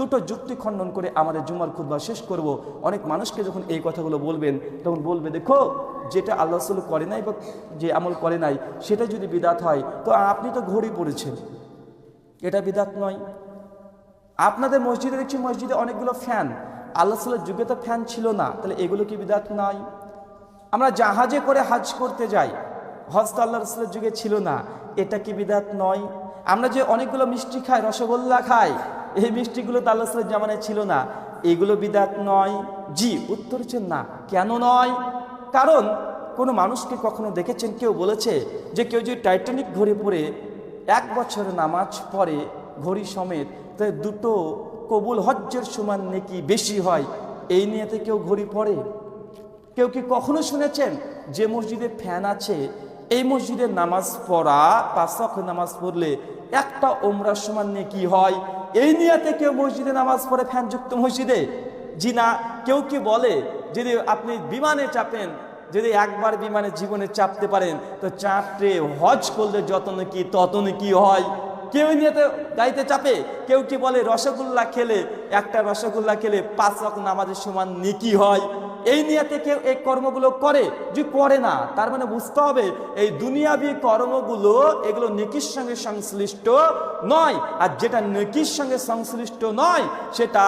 দুটো যুক্তি খণ্ডন করে আমাদের জুমার খুদ্া শেষ করব। অনেক মানুষকে যখন এই কথাগুলো বলবেন, তখন বলবে, দেখো, যেটা আল্লাহ রসুল করে নাই বা যে আমল করে নাই, সেটা যদি বিদাত হয়, তো আপনি তো ঘড়ি পড়েছেন এটা বিদাত নয়। আপনাদের মসজিদে দেখছি মসজিদে অনেকগুলো ফ্যান। আল্লাহ সাল্লার যুগে তো ফ্যান ছিল না, তাহলে এগুলো কি বিদাত নয় আমরা জাহাজে করে হাজ করতে যাই, হজ তো আল্লাহ রসুলের যুগে ছিল না, এটা কি বিদাত নয়? আমরা যে অনেকগুলো মিষ্টি খাই, রসগোল্লা খাই এই মিষ্টিগুলো তো আল্লাহ রসুলের জামানায় ছিল না। এগুলো বিদাত নয়, জি, উত্তর হচ্ছে না। কেন নয়? কারণ কোনো মানুষকে কখনো দেখেছেন, কেউ বলেছে যে কেউ যদি টাইটানিক ঘড়ি পরে এক বছর নামাজ পড়ে ঘড়ি সমেত তাই দুটো কবুল হজ্জের সমান নেকি বেশি হয়, এই নিয়েতে কেউ ঘড়ি পড়ে? কেউ কি কখনো শুনেছেন যে মসজিদে ফ্যান আছে এই মসজিদে নামাজ পড়া পাঁচক নামাজ পড়লে একটা ওমরার সমান নিয়ে নেকি হয়? এই নিয়েতে কেউ মসজিদে নামাজ পড়ে ফ্যানযুক্ত মসজিদে? জি না, কেউ কি বলে? যদি আপনি বিমানে চাপেন, যদি একবার বিমানে জীবনে চাপতে পারেন, তো চাপতে হজ করলে যত নাকি তত নাকি হয়? কেউ নিয়েতে গাড়িতে চাপে? কেউ কি বলে রসগোল্লা খেলে, একটা রসগোল্লা খেলে পাঁচ রক নামাজের সমান নেকি হয়? এই নিয়াতে কেউ এই কর্মগুলো করে যে করে না, তার মানে বুঝতে হবে এই দুনিয়াবি কর্মগুলো এগুলো নেকির সঙ্গে সংশ্লিষ্ট নয়, আর যেটা নেকির সঙ্গে সংশ্লিষ্ট নয়, সেটা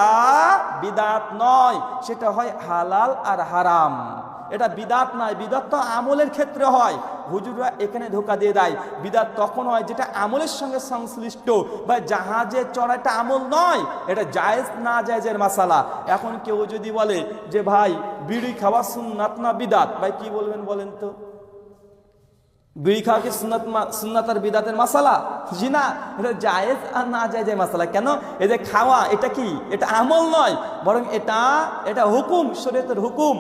বিদাত নয়, সেটা হয় হালাল আর হারাম। এটা বিদাত নয়, বিদাত তো আমলের ক্ষেত্রে হয়। হুজুররা এখানে ধোকা দিয়ে দেয়। বিদাত তখন হয় যেটা আমলের সঙ্গে সংশ্লিষ্ট বা জাহাজে চড়াটা আমল নয়, এটা জায়েজ না জায়েজের মাসালা। এখন কেউ যদি বলে যে, ভাই, বিড়ি খাওয়া সুন্নাত না বিদাত? ভাই, কি বলবেন বলেন তো? বিড়ি খাওয়া কি সুন্নাত সুন্নাত আর বিদাতের মশালা জি না এটা জায়েজ আর না জায়েজের মশালা কেন? এই যে খাওয়া, এটা কি? এটা আমল নয়, বরং এটা এটা হুকুম, শরীয়তের হুকুম।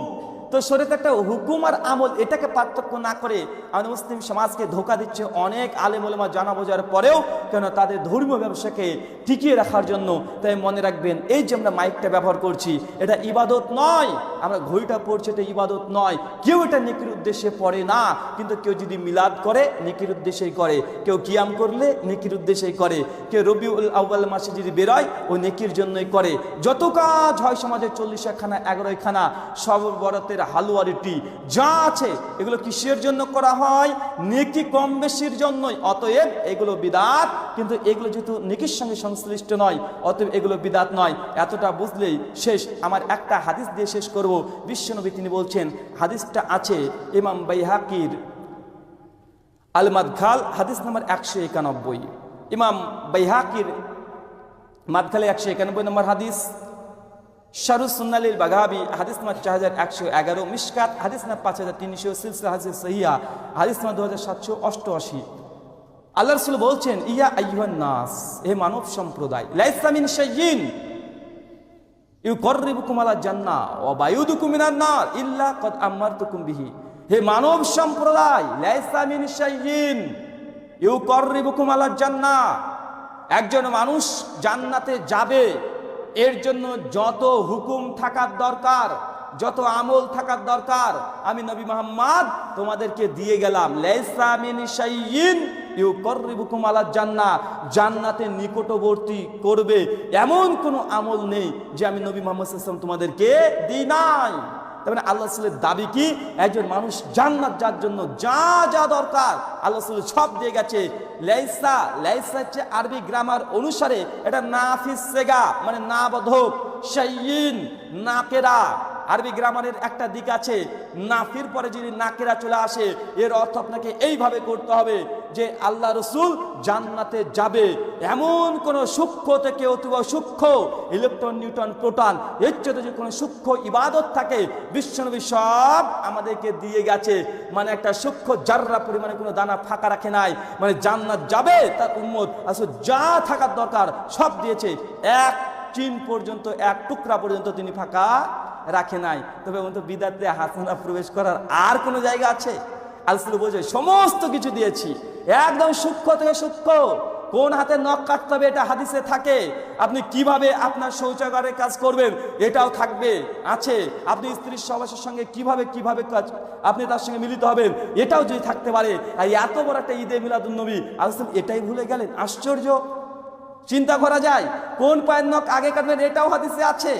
তো শরীয়তে একটা হুকুম আর আমল, এটাকে পার্থক্য না করে আমাদের মুসলিম সমাজকে ধোকা দিচ্ছে অনেক আলেম ওলেমা জানা বোঝার পরেও কেন তাদের ধর্মীয় ব্যবসাকে টিকিয়ে রাখার জন্য। তাই মনে রাখবেন, এই যে আমরা মাইকটা ব্যবহার করছি, এটা ইবাদত নয়। আমরা ঘড়িটা পড়ছি, এটা ইবাদত নয়। কেউ এটা নেকির উদ্দেশ্যে পড়ে না, কিন্তু কেউ যদি মিলাদ করে, নেকির উদ্দেশ্যেই করে। কেউ কিয়াম করলে, নেকির উদ্দেশ্যেই করে। কেউ রবিউল আউ্বাল মাসে যদি বেরোয়, ও নেকির জন্যই করে। যত কাজ হয় সমাজের চল্লিশ খানা এগারোই খানা সর্বরতের হালুয়া রুটি যা আছে, এগুলো কিসের জন্য করা হয়? নেকি কম বেশির জন্যই। অতএব এগুলো বিদাত, কিন্তু এগুলো যেহেতু নেকির সঙ্গে সংশ্লিষ্ট নয়, অতএব এগুলো বিদাত নয়। এতটা বুঝলেই শেষ। আমার একটা হাদিস দিয়ে শেষ করব। বিশ্বনবী তিনি বলছেন, হাদিসটা আছে ইমাম বাইহাকির আল মাদখাল হাদিস নাম্বার একশো একানব্বই। ইমাম বাইহাকির মাদখালে একশো একানব্বই নম্বর হাদিস। শারুসুন্নালিল বাঘাবি হাদিস নাম্বার চার হাজার একশো এগারো মিসকাত হাদিস নাম্বার পাঁচ হাজার তিনশো, সিলসিলা হাদিস সহিয়া, হাদিস নাম্বার দু হাজার সাতশো অষ্টআশি। আল্লাহ রসুল বলছেন, ইয়া আইহান নাস, হে মানব সম্প্রদায় লাইসামিন শাইয়িন ইউ কর্রিবুকুম আলা জান্না ও বায়ুদুকুম মিনান নার, ইল্লা কদ আমারতুকুম বিহি। হে মানব সম্প্রদায় লাইসামিন শাইয়িন ইউ কর্রিবুকুম আলা জান্না একজন মানুষ জান্নাতে যাবে এর জন্য যত হুকুম থাকার দরকার, যত আমল থাকার দরকার, আমি নবী মোহাম্মদ তোমাদেরকে দিয়ে গেলাম। আলা জান্না জান্নাতে নিকটবর্তী করবে এমন কোনো আমল নেই যে আমি নবী মোহাম্মদ তোমাদেরকে দিই নাই। তার মানে আল্লাহ রসুলের দাবি কি? একজন মানুষ জান্নাত যার জন্য যা যা দরকার আল্লাহ রসুল সব দিয়ে গেছে। লেসা লেসা হচ্ছে আরবি গ্রামার অনুসারে এটা নাফিস সেগা মানে না বোধক না নাকেরা। আরবি গ্রামারের একটা দিক আছে, নাফির পরে যদি নাকেরা চলে আসে, এর অর্থ আপনাকে এইভাবে করতে হবে যে আল্লাহ রসুল জান্নাতে যাবে। এমন কোন সূক্ষ্ম থেকে অথবা সূক্ষ্ম ইলেকট্রন নিউটন প্রোটন, এর চেয়ে যদি কোনো সূক্ষ্ম ইবাদত থাকে, বিশ্বনবী সব আমাদেরকে দিয়ে গেছে। মানে একটা সূক্ষ্ম জাররা পরিমাণে কোনো দানা ফাঁকা রাখে নাই। মানে জান্নাত যাবে, তার উম্মত, আসলে যা থাকার দরকার, সব দিয়েছে। এক চিন পর্যন্ত, এক টুকরা পর্যন্ত তিনি ফাঁকা রাখে নাই। তবে তো বিদাতে হাসানা প্রবেশ করার আর কোনো জায়গা আছে? আলসুল বোঝে সমস্ত কিছু দিয়েছি। একদম সূক্ষ্ম থেকে সূক্ষ্ম। কোন হাতে নখ কাটতে হবে এটা হাদিসে থাকে। আপনি কীভাবে আপনার শৌচাগারের কাজ করবেন এটাও থাকবে, আছে। আপনি স্ত্রীর সবাসের সঙ্গে কীভাবে কীভাবে কাজ, আপনি তার সঙ্গে মিলিত হবেন, এটাও যদি থাকতে পারে। আর এত বড় একটা ঈদে মিলাদুল নবী আলসুল এটাই ভুলে গেলেন। আশ্চর্য। চিন্তা করা যায়, কোন পায়ের নখ আগে কাটবেন এটাও হাদিসে আছে।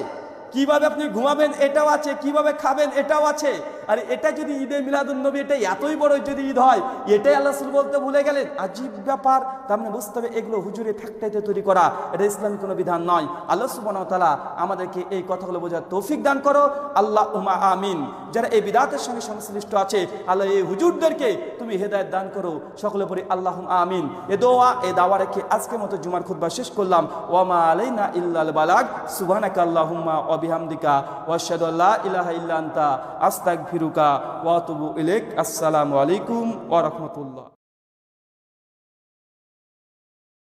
কীভাবে আপনি ঘুমাবেন এটাও আছে, কীভাবে খাবেন এটাও আছে। আর এটা যদি ঈদে মিলাদুন নবী, এটা এতই বড় যদি ঈদ হয়, এটাই আল্লাহ রসুল বলতে ভুলে গেলেন। আজীব ব্যাপার। তার মানে বুঝতে হবে এগুলো হুজুরে ফ্যাক্টরিতে তৈরি করা, এটা ইসলামী কোনো বিধান নয়। আল্লাহ সুবাহ তালা আমাদেরকে এই কথাগুলো বোঝার তৌফিক দান করো। আল্লাহ উমা আমিন। যারা এই বিদাতের সঙ্গে সংশ্লিষ্ট আছে, আল্লাহ এই হুজুরদেরকে তুমি হেদায়ত দান করো। সকলে পরে আল্লাহ আমিন। এ দোয়া, এ দাওয়া রেখে আজকের মতো জুমার খুদ্া শেষ করলাম। ওয়ামা আলাইনা ইল্লাল বালাগ। সুবহানাকা আল্লাহুম্মা ওয়া বিহামদিকা। ওয়া আশহাদু আল্লা ইলাহা ইল্লা আনতা। আস্তাগফিরুকা ওয়াতুবু ইলেক আসসালামু আলাইকুম ওয়া